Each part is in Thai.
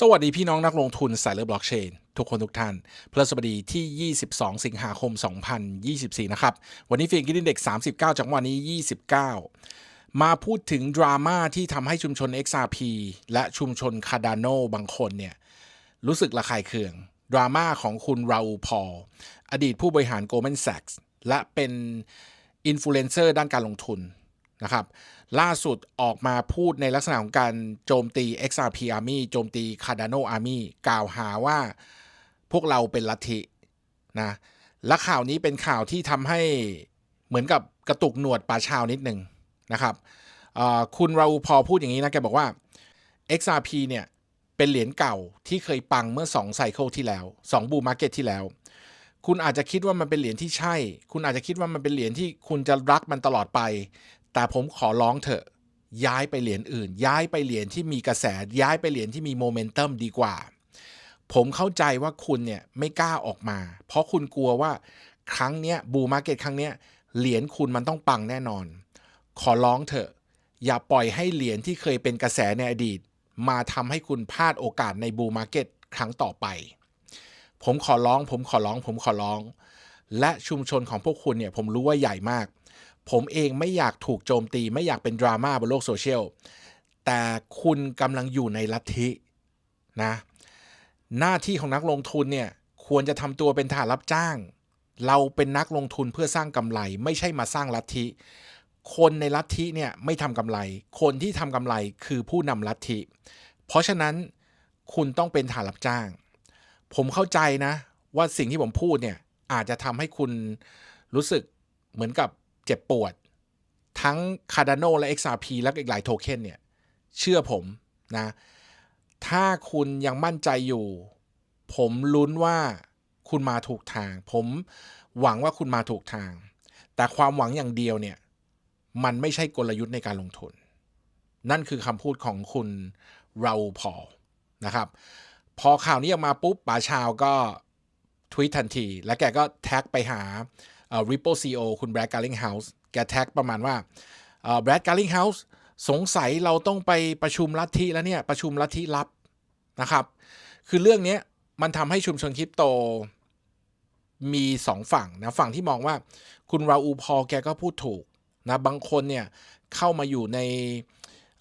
สวัสดีพี่น้องนักลงทุนสายเลือบล็อกเชนทุกคนทุกท่านพฤหัสบดีที่ 22 สิงหาคม 2024 นะครับ วันนี้ฟีนกินเด็ก 39 จังหวะนี้ 29 มาพูดถึงดราม่าที่ทำให้ชุมชน XRP และชุมชนคา d าโนบางคนเนี่ย รู้สึกระคายเคือง ดราม่าของคุณราอูพอลอดีตผู้บริหาร Goldman Sachs และเป็นอินฟลูเอนเซอร์ด้านการลงทุน นะครับล่าสุดออกมาพูดในลักษณะของการโจมตี XRP Army โจมตี Cardano Army กล่าวหาว่าพวกเราเป็นลัทธินะและข่าวนี้เป็นข่าวที่ทำให้เหมือนกับกระตุกหนวดป่าชาวนิดหนึ่งนะครับคุณราอูพอพูดอย่างนี้นะ แกบอกว่า XRP เนี่ยเป็นเหรียญเก่าที่เคยปังเมื่อ2ไซเคิลที่แล้ว2บูมาร์เก็ตที่แล้ว คุณอาจจะคิดว่ามันเป็นเหรียญที่ใช่ คุณอาจจะคิดว่ามันเป็นเหรียญที่คุณจะรักมันตลอดไป แต่ผมขอร้องเถอะ ย้ายไปเหรียญอื่น ย้ายไปเหรียญที่มีกระแส ย้ายไปเหรียญที่มีโมเมนตัมดีกว่า ผมเข้าใจว่าคุณเนี่ยไม่กล้าออกมา เพราะคุณกลัวว่าครั้งเนี้ยบูมาร์เก็ตครั้งเนี้ยเหรียญคุณมันต้องปังแน่นอน ขอร้องเถอะ อย่าปล่อยให้เหรียญที่เคยเป็นกระแสในอดีต มาทำให้คุณพลาดโอกาสในบูมาร์เก็ตครั้งต่อไป ผมขอร้อง ผมขอร้อง ผมขอร้อง และชุมชนของพวกคุณเนี่ยผมรู้ว่าใหญ่มาก ผมเองไม่อยากถูกโจมตี ไม่อยากเป็นดราม่าบนโลกโซเชียลแต่คุณกำลังอยู่ในลัทธินะหน้าที่ของนักลงทุนเนี่ยควรจะทำตัวเป็นทหารรับจ้าง เราเป็นนักลงทุนเพื่อสร้างกำไร ไม่ใช่มาสร้างลัทธิ คนในลัทธิเนี่ยไม่ทำกำไร คนที่ทำกำไรคือผู้นำลัทธิ เพราะฉะนั้นคุณต้องเป็นทหารรับจ้าง ผมเข้าใจนะว่าสิ่งที่ผมพูดเนี่ยอาจจะทำให้คุณรู้สึกเหมือนกับ เจ็บปวด ทั้ง Cardano และ XRP และอีกหลายโทเค็นเนี่ย เชื่อผมนะ ถ้าคุณยังมั่นใจอยู่ ผมลุ้นว่าคุณมาถูกทาง ผมหวังว่าคุณมาถูกทาง แต่ความหวังอย่างเดียวเนี่ย มันไม่ใช่กลยุทธ์ในการลงทุน นั่นคือคำพูดของคุณเราพอลนะครับ พอข่าวนี้ออกมาปุ๊บป๋าชาวก็ทวีตทันที แล้วแกก็แท็กไปหา Ripple CEO คุณแบรดการ์ลิงเฮาส์แกแท็กประมาณว่าแบรดการ์ลิงเฮาส์สงสัยเราต้องไปประชุมลัทธิแล้วเนี่ย ประชุมลัทธิลับนะครับ คือเรื่องนี้มันทำให้ชุมชนคริปโตมีสองฝั่งนะฝั่งที่มองว่าคุณราอูพอลแกก็พูดถูกนะบางคนเนี่ยเข้ามาอยู่ใน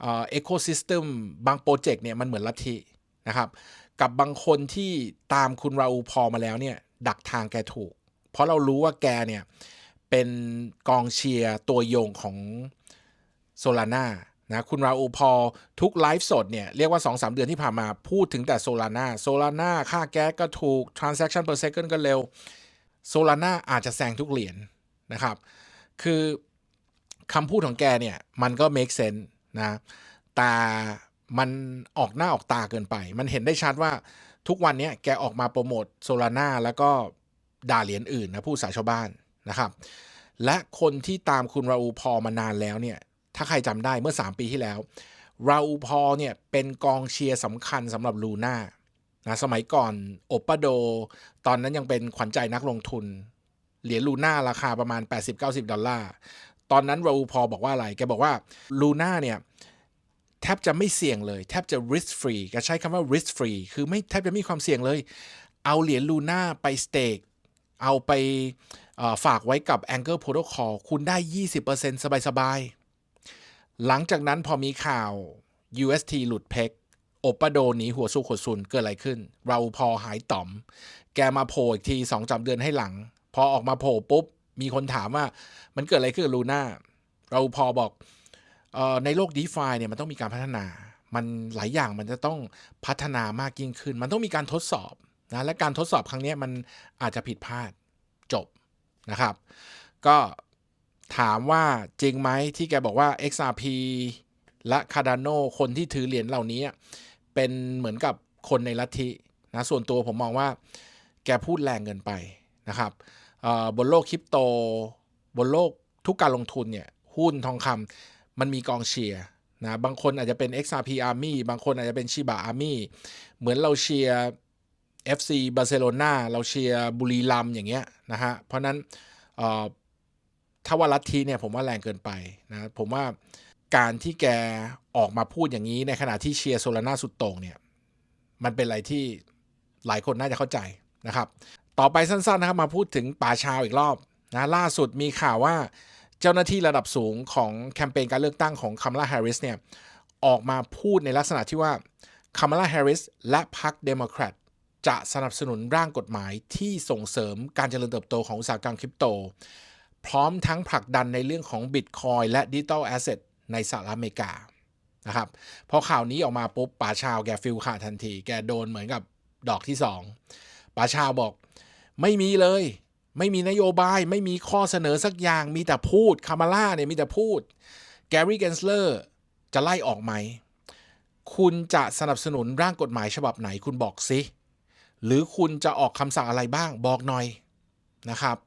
เอ็กโคซิสเต็มบางโปรเจกต์เนี่ยมันเหมือนลัทธินะครับ กับบางคนที่ตามคุณราอูพอลมาแล้วเนี่ย ดักทางแกถูก เพราะเรารู้ว่าแกเนี่ยเป็นกองเชียร์ตัวยงของโซลาร่านะคุณราอูพอลทุกไลฟ์สดเนี่ยเรียกว่า 2-3 เดือนที่ผ่านมาพูดถึงแต่โซลาร่าโซลาร่าค่าแก๊สก็ถูก transaction per second ก็เร็วโซลาร่าอาจจะแซงทุกเหรียญนะครับ คือคำพูดของแกเนี่ย มันก็ make sense นะ แต่มันออกหน้าออกตาเกินไป มันเห็นได้ชัดว่าทุกวันนี้แกออกมาโปรโมทโซลาร่าแล้วก็ ด่าเหรียญอื่นนะผู้สาชาวบ้านนะครับ และคนที่ตามคุณราอูพอมานานแล้วเนี่ยถ้าใครจำได้เมื่อ 3 ปีที่แล้ว ราอูพอเนี่ยเป็นกองเชียร์สำคัญสำหรับลูน่านะสมัยก่อนโอปปาโด ตอนนั้นยังเป็นขวัญใจนักลงทุน เหรียญลูน่าราคาประมาณ 80-90 ดอลลาร์ ตอนนั้นราอูพอบอกว่าอะไร แกบอกว่าลูน่าเนี่ยแทบจะไม่เสี่ยงเลย แทบจะ risk free แกใช้คำว่า risk free คือไม่แทบจะไม่มีความเสี่ยงเลย เอาเหรียญลูน่าไปสเต็ก เอาไปฝากไว้กับ Anchor Protocol คุณได้ 20%สบายๆ หลังจากนั้นพอมีข่าว UST หลุดเพกโอปปโดหนีหัวสู้ขดซุนเกิดอะไรขึ้น เราพอหายต่อม แกมาโผล่อีกทีสองจำเดือนให้หลัง พอออกมาโผล่ปุ๊บ มีคนถามว่ามันเกิดอะไรขึ้นลูน่าเราพอบอกออในโลก d e f าเนี่ยมันต้องมีการพัฒนา มันหลายอย่างมันจะต้องพัฒนามากยิ่งขึ้น มันต้องมีการทดสอบ นะและการทดสอบครั้งนี้มันอาจจะผิดพลาดจบนะครับ ก็ถามว่าจริงไหมที่แกบอกว่า XRP และ Cardano คนที่ถือเหรียญเหล่านี้ เป็นเหมือนกับคนในลัทธินะส่วนตัวผมมองว่าแกพูดแรงเกินไปนะครับบนโลกคริปโต บนโลกทุกการลงทุนเนี่ยหุ้นทองคำมันมีกองเชียร์นะบางคนอาจจะเป็น XRP Army บางคนอาจจะเป็น Shiba Army เหมือนเราเชียร์ FC บาร์เซโลนาเราเชียร์บุรีรัมอย่างเงี้ยนะฮะ เพราะนั้นถ้าว่าลัทธิเนี่ยผมว่าแรงเกินไปนะผมว่าการที่แกออกมาพูดอย่างนี้ในขณะที่เชียร์โซลาร่าสุดโต่งเนี่ยมันเป็นอะไรที่หลายคนน่าจะเข้าใจนะครับ ต่อไปสั้นๆนะครับมาพูดถึงป่าชาวอีกรอบนะล่าสุดมีข่าวว่าเจ้าหน้าที่ระดับสูงของแคมเปญการเลือกตั้งของคัมลาแฮร์ริสเนี่ยออกมาพูดในลักษณะที่ว่าคัมลาแฮร์ริสและพรรคเดโมแครต จะสนับสนุนร่างกฎหมายที่ส่งเสริมการเจริญเติบโตของอุตสาหกรรมคริปโต พร้อมทั้งผลักดันในเรื่องของบิตคอยและดิจิตอลแอสเซทในสหรัฐอเมริกานะครับพอข่าวนี้ออกมาปุ๊บป่าชาวแกฟิลขาดทันที แกโดนเหมือนกับดอกที่สองป่าชาวบอกไม่มีเลย ไม่มีนโยบาย ไม่มีข้อเสนอสักอย่างมีแต่พูดคามาล่าเนี่ยมีแต่พูดแกรี่เกนสเลอร์จะไล่ออกไหม คุณจะสนับสนุนร่างกฎหมายฉบับไหนคุณบอกสิ หรือคุณจะออกคำสั่งอะไรบ้างบอกหน่อยนะครับ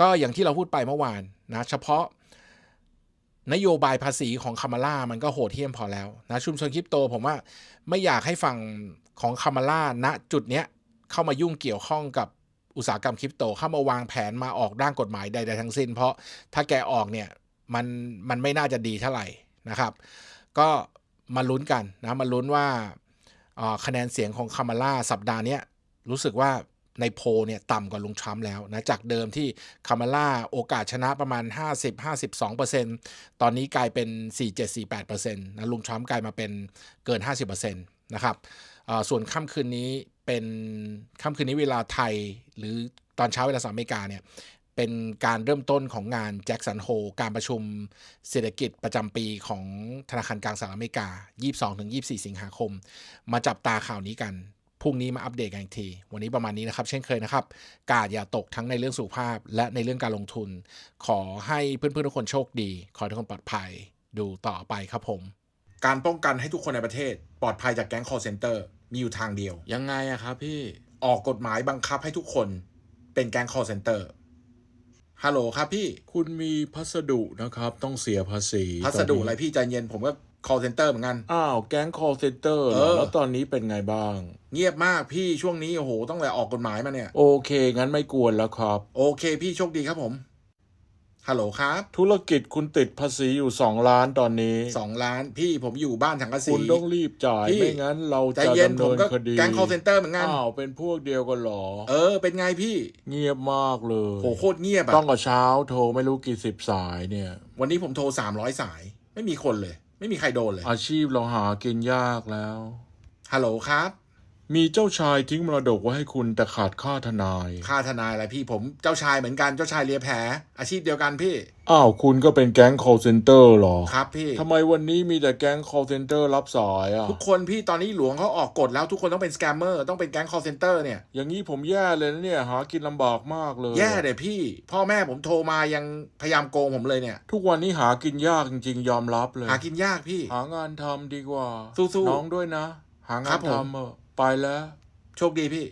ก็อย่างที่เราพูดไปเมื่อวานนะเฉพาะนโยบายภาษีของคามาล่ามันก็โหดเหี้ยมพอแล้วนะชุมชนคริปโตผมว่าไม่อยากให้ฝั่งของคามาล่าณจุดเนี้ยเข้ามายุ่งเกี่ยวข้องกับอุตสาหกรรมคริปโตเข้ามาวางแผนมาออกร่างกฎหมายใดๆทั้งสิ้น เพราะถ้าแกออกเนี่ยมันมันไม่น่าจะดีเท่าไหร่นะครับ ก็มาลุ้นกันนะมาลุ้นว่าคะแนนเสียงของคามาล่าสัปดาห์เนี้ย รู้สึกว่าในโพเนี่ยต่ำกว่าลุงทรัมป์แล้วนะจากเดิมที่คามาล่าโอกาสชนะประมาณ 50-52%ตอนนี้กลายเป็น 47-48%นะลุงทรัมป์กลายมาเป็นเกิน 50%นะครับส่วนค่ำคืนนี้เป็นค่ำคืนนี้เวลาไทย หรือตอนเช้าเวลาสหรัฐอเมริกาเนี่ยเป็นการเริ่มต้นของงานแจ็คสันโฮการประชุมเศรษฐกิจประจำปีของธนาคารกลางสหรัฐอเมริกา 22-24 สิงหาคม มาจับตาข่าวนี้กัน พรุ่งนี้มาอัปเดตกันอีกที วันนี้ประมาณนี้นะครับ เช่นเคยนะครับ กาดอย่าตกทั้งในเรื่องสุขภาพ และในเรื่องการลงทุน ขอให้เพื่อนๆทุกคนโชคดี ขอให้ทุกคนปลอดภัย ดูต่อไปครับผม การป้องกันให้ทุกคนในประเทศ ปลอดภัยจากแก๊ง call center มีอยู่ทางเดียว ยังไงอะครับพี่ ออกกฎหมายบังคับให้ทุกคนเป็นแก๊ง call center ฮัลโหลครับพี่ คุณมีพัสดุนะครับ ต้องเสียภาษี พัสดุตนอะไรนี้พี่ใจเย็นผมก็ call center เหมือนกัน อ้าว แก๊ง call center เหรเอออ แล้วตอนนี้เป็นไงบ้าง เงียบมากพี่ช่วงนี้โอ้โหต้องแต่ออกกฎหมายมาเนี่ย โอเค งั้นไม่กวนแล้วครับ โอเคพี่โชคดีครับผมฮัลโหลครับธุรกิจคุณติดภาษีอยู่ 2 ล้านตอนนี้ สองล้านพี่ผมอยู่บ้านสังกะสี คุณต้องรีบจ่าย พี่ ไม่งั้นเราใจจะเย็นดำผมเนินก็คดีแก๊ง call center เหมือนกันอ้าวเป็นพวกเดียวกันเหรอ เออ เป็นไงพี่เงียบมากเลย โหโคตรเงียบอะต้องกับเช้าโทรไม่รู้กี่สิบสายเนี่ย วันนี้ผมโทรสามร้อยสาย ไม่มีคนเลย ไม่มีใครโดนเลย อาชีพเราหากินยากแล้ว ฮัลโหลครับ มีเจ้าชายทิ้งมรดกไว้ให้คุณแต่ขาดค่าทนาย ค่าทนายอะไรพี่ผมเจ้าชายเหมือนกันเจ้าชายเลียแผลอาชีพเดียวกันพี่ อ้าวคุณก็เป็นแก๊ง call center เหรอครับพี่ทำไมวันนี้มีแต่แก๊ง call center รับสายอะ ทุกคนพี่ตอนนี้หลวงเขาออกกฎแล้วทุกคนต้องเป็นสแกมเมอร์ต้องเป็นแก๊ง call center เนี่ย อย่างนี้ผมแย่เลยนะเนี่ย หากินลำบากมากเลย แย่เลยพี่ พ่อแม่ผมโทรมายังพยายามโกงผมเลยเนี่ย ทุกวันนี้หากินยากจริงๆยอมรับเลย หากินยากพี่ หางานทำดีกว่าสู้ๆน้องด้วยนะ หางาครันบผมทำเออะ ไปแล้ว โชคดีพี่